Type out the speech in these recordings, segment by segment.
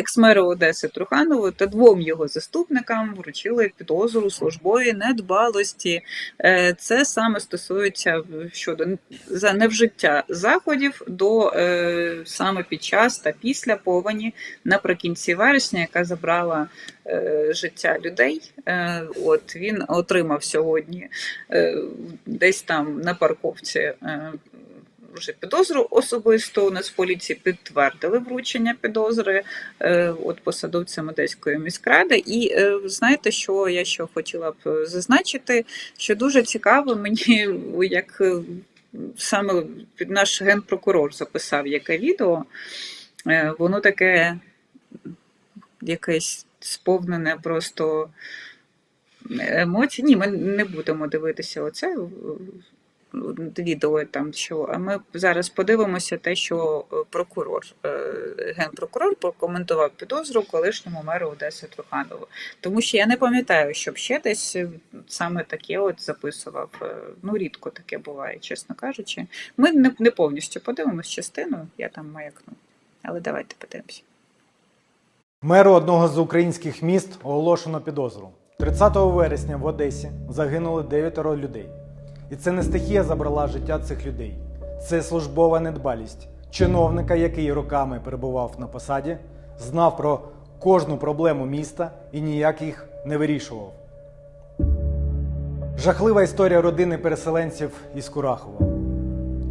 екс-меру Одеси Труханову та двом його заступникам вручили підозру службової недбалості. Е, Це саме стосується щодо за невжиття заходів до е, саме під час та після повені наприкінці вересня, яка забрала е, життя людей. Е, От він отримав сьогодні е, десь там на парковці. Вже підозру особисто у нас в поліції підтвердили вручення підозри е, от посадовцям Одеської міськради. І е, знаєте, що я ще хотіла б зазначити, що дуже цікаво мені, як е, саме наш генпрокурор записав яке відео. Воно таке якесь сповнене просто емоцій. Ні, ми не будемо дивитися оце відео там, що. Ми зараз подивимося те, що е, прокурор, е, генпрокурор прокоментував підозру колишньому меру Одеси Труханову. Тому що я не пам'ятаю, щоб ще десь е, саме таке от записував. Ну, рідко таке буває, чесно кажучи. Ми не повністю подивимось частину, я там маякну. Але давайте подивимося. Меру одного з українських міст оголошено підозру. 30 вересня в Одесі загинули дев'ятеро людей. І це не стихія забрала життя цих людей. Це службова недбалість чиновника, який роками перебував на посаді, знав про кожну проблему міста і ніяк їх не вирішував. Жахлива історія родини переселенців із Курахова.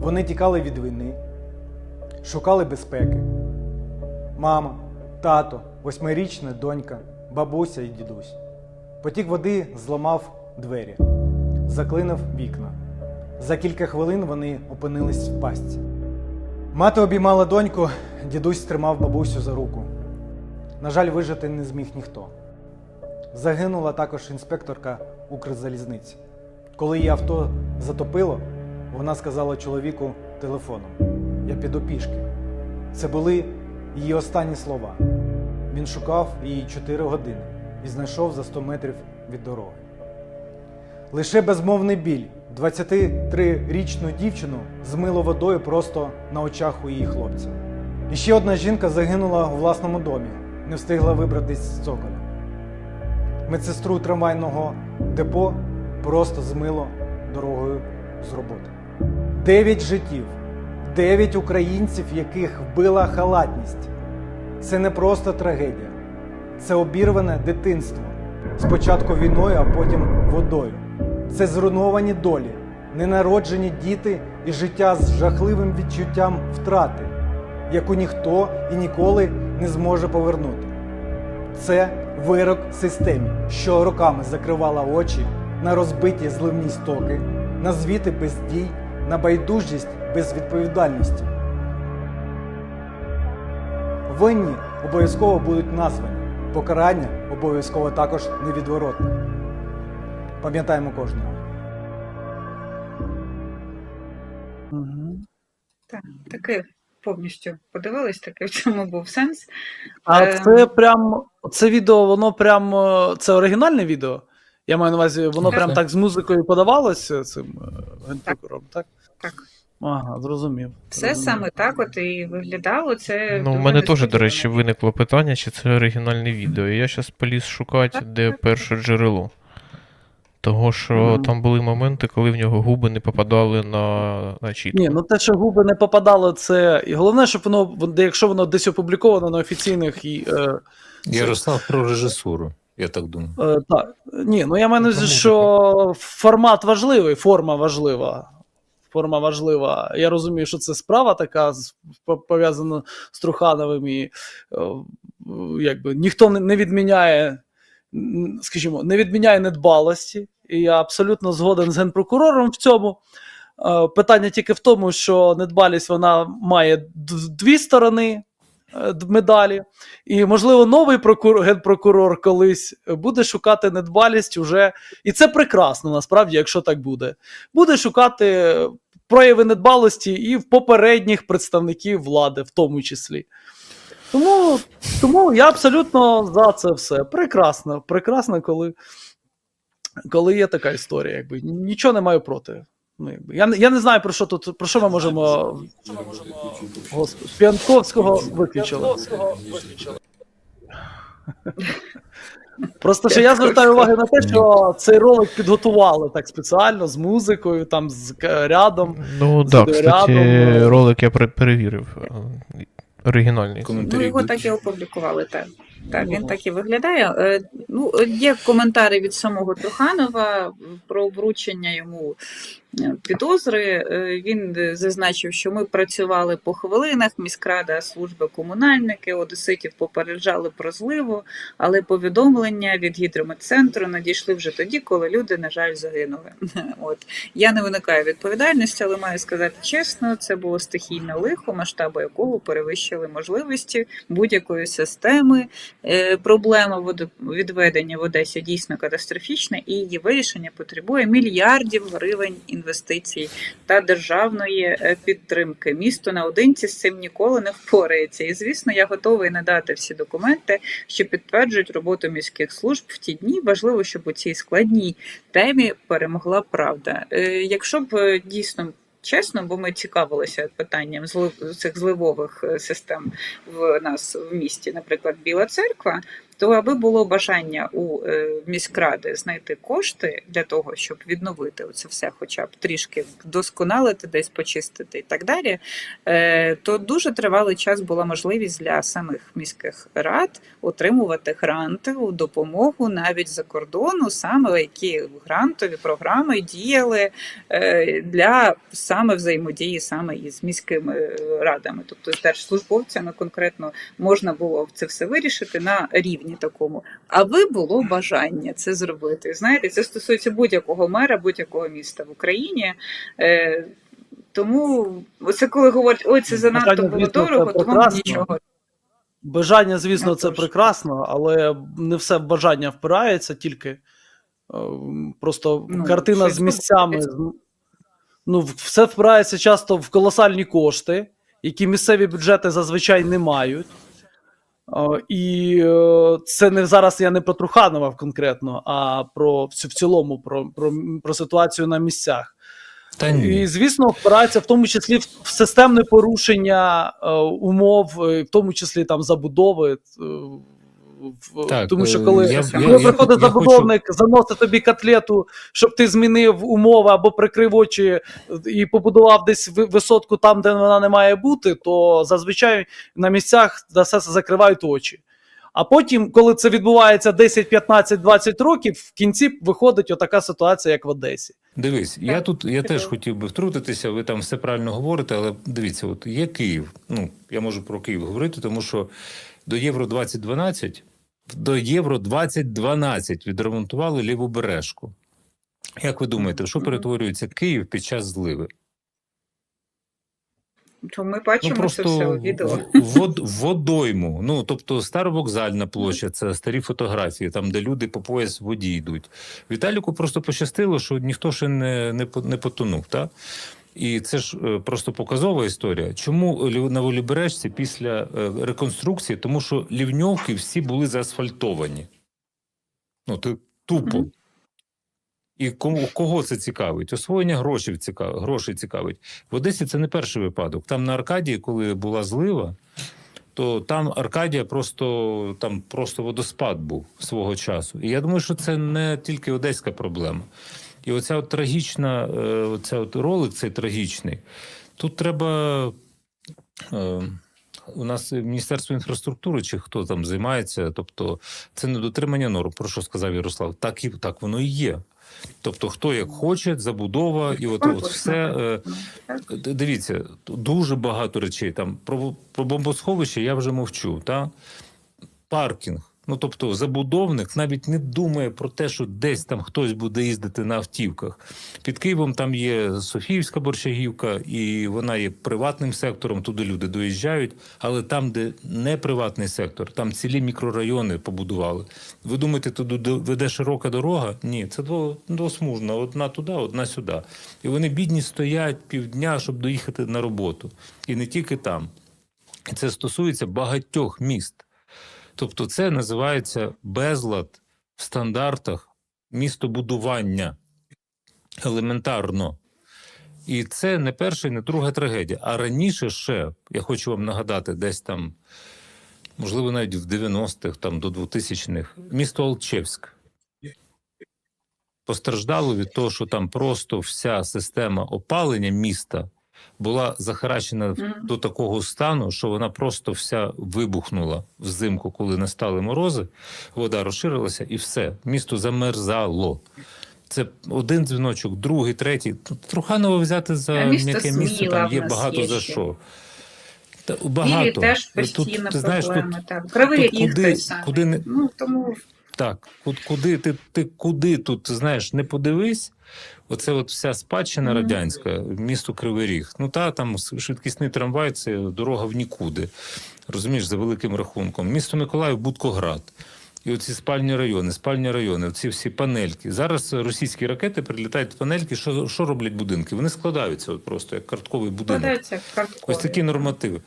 Вони тікали від війни, шукали безпеки. Мама, тато, восьмирічна донька, бабуся і дідусь. Потік води зламав двері, заклинив вікна. За кілька хвилин вони опинились в пастці. Мати обіймала доньку, дідусь тримав бабусю за руку. На жаль, вижити не зміг ніхто. Загинула також інспекторка Укрзалізниці. Коли її авто затопило, вона сказала чоловіку телефоном: Я піду пішки. Це були її останні слова. Він шукав її 4 години і знайшов за 100 метрів від дороги. Лише безмовний біль 23-річну дівчину змило водою просто на очах у її хлопця. І ще одна жінка загинула у власному домі, не встигла вибратись з цоколя. Медсестру трамвайного депо просто змило дорогою з роботи. Дев'ять життів, дев'ять українців, яких вбила халатність. Це не просто трагедія, це обірване дитинство. Спочатку війною, а потім водою. Це зруйновані долі, ненароджені діти і життя з жахливим відчуттям втрати, яку ніхто і ніколи не зможе повернути. Це вирок системі, що роками закривала очі на розбиті зливні стоки, на звіти без дій, на байдужість без відповідальності. Винні обов'язково будуть названі, покарання обов'язково також невідворотне. Пам'ятаємо кожного. Угу. Так, таке повністю подивились, таке в цьому був сенс. А Ем. це прям це відео, воно прям е, це оригінальне відео. Я маю на увазі, воно Так. прям так з музикою подавалося цим е, генпрокурором, так? Так. Ага, зрозумів. Все зрозумів. саме так от і виглядало. Це Ну, у мене теж, до речі, виникло питання, чи це оригінальне відео. І я зараз поліз шукати, де перше джерело. Того, що Мгм. там були моменти, коли в нього губи не попадали на, на чітку. Ні, ну те, що губи не попадало, це. І головне, щоб воно, якщо воно десь опубліковано на офіційних і. Е, Ярослав про режисуру, я так думаю. е, так. Ні, ну я маю на що формат важливий, форма важлива. Форма важлива. Я розумію, що це справа така з- пов'язана з Трухановим, і е, якби ніхто не- не відміняє, скажімо, не відміняє недбалості. І я абсолютно згоден з генпрокурором в цьому. Е, Питання тільки в тому, що недбалість вона має дві сторони е, медалі, і, можливо, новий прокурор, генпрокурор колись буде шукати недбалість уже. І це прекрасно, насправді, якщо так буде. Буде шукати прояви недбалості і в попередніх представників влади, в тому числі. Тому, тому я абсолютно за це все. Прекрасно, прекрасно, коли, коли є така історія. Якби. Нічого не маю проти. Ну, якби. Я, не- я не знаю, про що тут, про що ми можемо. Господи, П'янковського виключили. Просто що я звертаю увагу на те, що цей ролик підготували так спеціально з музикою, там з рядом. Ну так, да, кстати, ролик я перевірив. Е, Оригінальний. Коментарі Ну, його так і опублікували, так. Так, він так і виглядає. Е, Ну, є коментарі від самого Труханова про вручення йому е, підозри. Е, Він е, зазначив, що ми працювали по хвилинах, міськрада, служби комунальники, одеситів попереджали про зливу, але повідомлення від гідрометцентру надійшли вже тоді, коли люди, на жаль, загинули. От я не виникаю відповідальності, але маю сказати чесно, це було стихійне лихо, масштаби якого перевищили можливості будь-якої системи. Е, Проблема водовідведення в Одесі дійсно катастрофічна, і її вирішення потребує мільярдів гривень інвестицій та державної е, підтримки. Місто наодинці з цим ніколи не впорається. І звісно, я готовий надати всі документи, що підтверджують роботу міських служб в ті дні. Важливо, щоб у цій складній темі перемогла правда. Е, Якщо б е, дійсно. Чесно, бо ми цікавилися питанням злив цих зливових систем в нас в місті, наприклад, Біла Церква, то аби було бажання у е, міськради знайти кошти для того, щоб відновити це все, хоча б трішки вдосконалити, десь почистити і так далі, е, то дуже тривалий час була можливість для самих міських рад отримувати гранти у допомогу навіть за кордону, саме які грантові програми діяли е, для саме взаємодії саме із міськими радами, тобто з держслужбовцями конкретно можна було це все вирішити на рівні такому. Аби було бажання це зробити. Знаєте, це стосується будь-якого мера, будь-якого міста в Україні. Е, тому оце коли говорять, ой, це занадто Бажання, було дорого, то вам прекрасно. нічого. Бажання, звісно, це прекрасно, але не все в бажання впирається, тільки е, просто Ну, картина з місцями. Ну, все впирається часто в колосальні кошти, які місцеві бюджети зазвичай не мають. Е, І е, це не зараз я не про Труханова конкретно, а про в в цілому про, про, про ситуацію на місцях. Та ні. І, звісно, впирається в тому числі в системне порушення е, умов, в тому числі там забудови. е, Так, тому що е, коли, я- коли я- я виходить я забудовник, заносить тобі котлету, щоб ти змінив умови або прикрив очі е, і побудував десь ви- висотку там, де вона не має бути, то зазвичай на місцях на все це закривають очі. А потім, коли це відбувається 10, 15, 20 років, в кінці виходить отака ситуація, як в Одесі. Дивись, я тут я теж хотів би втрутитися. Ви там все правильно говорите, але дивіться, от є Київ. Ну я можу про Київ говорити, тому що до Євро 2012 до Євро 2012 відремонтували ліву бережку. Як ви думаєте, що перетворюється Київ під час зливи? То ми бачимо це все відео. вод, водойму. Ну тобто старовокзальна площа, це старі фотографії, там де люди по пояс в воді йдуть. Віталіку просто пощастило, що ніхто ще не, не, не потонув. Та? І це ж е, просто показова історія. Чому на Волібережці після е, реконструкції? Тому що лівньовки всі були заасфальтовані. Ну, ти тупо. І кому кого це цікавить? Освоєння грошей цікавить, грошей цікавить. В Одесі це не перший випадок. Там на Аркадії, коли була злива, то там Аркадія просто там просто водоспад був свого часу. І я думаю, що це не тільки одеська проблема. І оця от трагічна, е, оця от ролик, цей трагічний. Тут треба. Е, у нас Міністерство інфраструктури чи хто там займається, тобто це не дотримання норм, про що сказав Ярослав. Так і так воно і є. Тобто, хто як хоче, забудова, і от, от все. е, Дивіться, дуже багато речей. Там про, про бомбосховище я вже мовчу. Та? Паркінг. Ну тобто, забудовник навіть не думає про те, що десь там хтось буде їздити на автівках. Під Києвом там є Софіївська борщагівка, і вона є приватним сектором. Туди люди доїжджають. Але там, де не приватний сектор, там цілі мікрорайони побудували. Ви думаєте, туди веде широка дорога? Ні, це дво- двосмужна, одна туди, одна сюди. І вони бідні стоять півдня, щоб доїхати на роботу. І не тільки там. Це стосується багатьох міст. Тобто, це називається безлад в стандартах містобудування елементарно. І це не перша і не друга трагедія. А раніше ще, я хочу вам нагадати, десь там можливо, навіть в 90-х, там до 2000-х, місто Алчевськ. Постраждало від того, що там просто вся система опалення міста була захарачена Мгм. до такого стану, що вона просто вся вибухнула взимку, коли настали морози, вода розширилася, і все. Місто замерзало. Це один дзвіночок, другий, третій. Труханово взяти за місто м'яке місце, там є багато є за що. Та, багато. теж Тут, постійно ти знаєш, тут, так. Кривий тут куди- куди не- Ну, тому Так, куди ти, ти куди тут знаєш, не подивись. Оце от вся спадщина Мгм. радянська, місто Кривий Ріг. Ну та там швидкісний трамвай це дорога в нікуди. Розумієш, за великим рахунком. Місто Миколаїв, Будкоград. І оці спальні райони, спальні райони, оці всі панельки. Зараз російські ракети прилітають в панельки. Що, що роблять будинки? Вони складаються от просто як картковий будинок. складається карткові. Ось такі нормативи.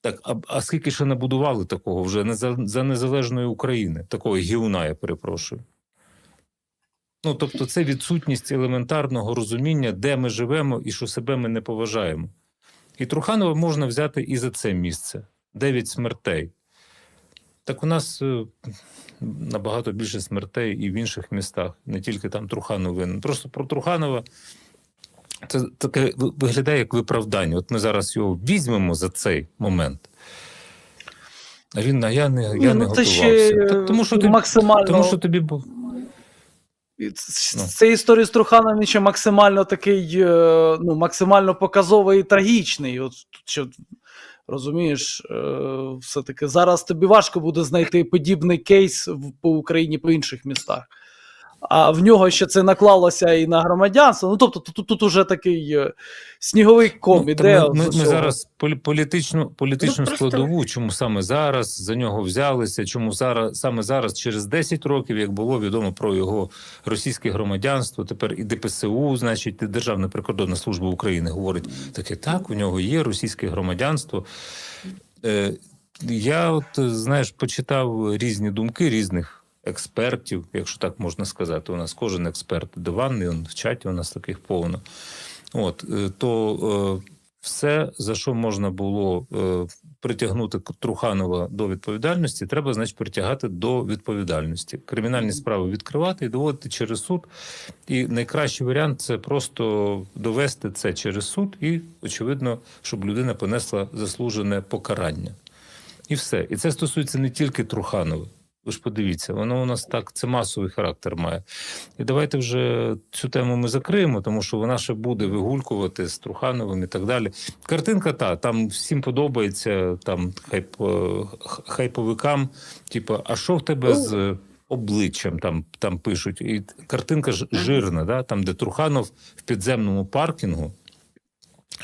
Так. А, а скільки ще набудували такого вже не за, за незалежної України, такого гівна, я перепрошую. Ну, тобто, це відсутність елементарного розуміння, де ми живемо і що себе ми не поважаємо. І Труханова можна взяти і за це місце дев'ять смертей. Так у нас е, набагато більше смертей і в інших містах, не тільки там Труханов винен. Просто про Труханова це таке виглядає як виправдання. От ми зараз його візьмемо за цей момент. А він, а я не, я не ну, готувався. ще Так, тому, що тобі, максимально. тому що тобі був. І ц- Ну. Це історія з Труханом він ще максимально такий, е, ну, максимально показовий і трагічний. От що розумієш, е, все-таки зараз тобі важко буде знайти подібний кейс по Україні по інших містах. А в нього ще це наклалося і на громадянство. Ну, тобто, тут, тут уже такий е, сніговий ком Ну, іде. ми, ми, ми зараз полі- політичну, політичну Ну, просто- складову, чому саме зараз за нього взялися, чому зараз саме зараз, через 10 років, як було відомо про його російське громадянство, тепер і ДПСУ, значить, і Державна прикордонна служба України говорить таке: так, у нього є російське громадянство. Е, я, от е, знаєш, почитав різні думки різних. Експертів, якщо так можна сказати, у нас кожен експерт диванний, он в чаті у нас таких повно. От е, то е, все, за що можна було е, притягнути Труханова до відповідальності, треба, значить, притягати до відповідальності. Кримінальні справи відкривати і доводити через суд. І найкращий варіант це просто довести це через суд, і очевидно, щоб людина понесла заслужене покарання. І все. І це стосується не тільки Труханова. Ви ж подивіться, воно у нас так це масовий характер має. І давайте вже цю тему ми закриємо, тому що вона ще буде вигулькувати з Трухановим і так далі. Картинка та там всім подобається, там хайп, е, хайповикам. Типу, а що в тебе з обличчям? Там, там пишуть. І картинка ж жирна, да? там, де Труханов в підземному паркінгу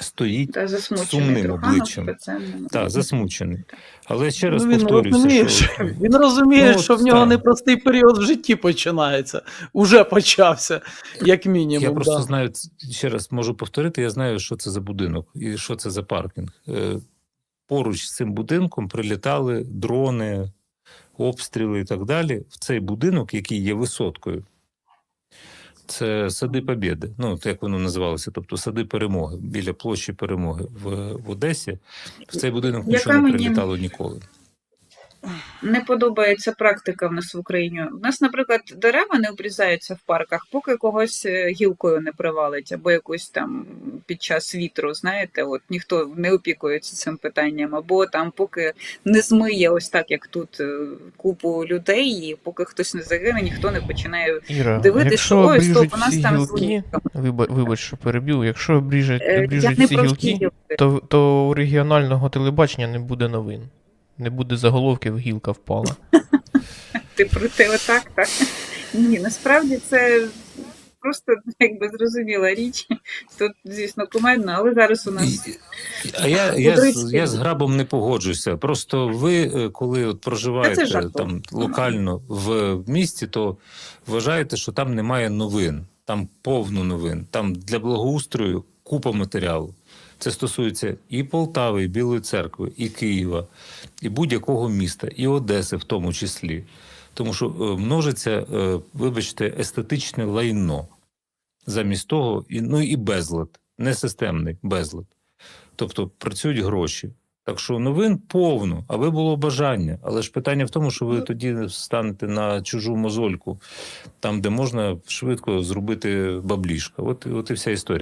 стоїть. Та сумним Труханов обличчям. спеціально. Та, засмучений. Але ще раз Ну, він повторюся, розуміє, що що, він розуміє, Ну, що в нього так. непростий період в житті починається. Уже почався, як мінімум. Я просто да. знаю ще раз можу повторити. Я знаю, що це за будинок і що це за паркінг. Е, Поруч з цим будинком прилітали дрони, обстріли і так далі. В цей будинок, який є висоткою. Це сади Побєди. Ну, як воно називалося, тобто сади перемоги біля площі перемоги в, в Одесі. В цей будинок нічого не мені- прилітало ніколи. Не подобається практика в нас в Україні. У нас, наприклад, дерева не обрізаються в парках, поки когось е, гілкою не привалить, або якусь там під час вітру, знаєте, от ніхто не опікується цим питанням, або там поки не змиє ось так, як тут е, купу людей, і поки хтось не загине, ніхто не починає Іра, дивитися, що ой, стоп, у нас там гілки, вибач, що перебив, якщо обріжуть, Е, обріжуть ці гілки, гілки. то, то у регіонального телебачення не буде новин. Не буде заголовків гілка впала. Ти про те отак, так? Ні, насправді це просто якби зрозуміла річ. Тут, звісно, кумедно, але зараз у нас. І- А я, я, з, я з грабом не погоджуюся. Просто ви, е, коли от проживаєте жарт. там локально в місті, то вважаєте, що там немає новин, там повно новин, там для благоустрою купа матеріалу. Це стосується і Полтави, і Білої церкви, і Києва, і будь-якого міста, і Одеси в тому числі. Тому що е, множиться, е, вибачте, естетичне лайно замість того, і, ну і безлад, несистемний безлад. Тобто працюють гроші. Так що новин повно, аби було бажання. Але ж питання в тому, що ви тоді станете на чужу мозольку, там, де можна швидко зробити баблішка. От, от і вся історія.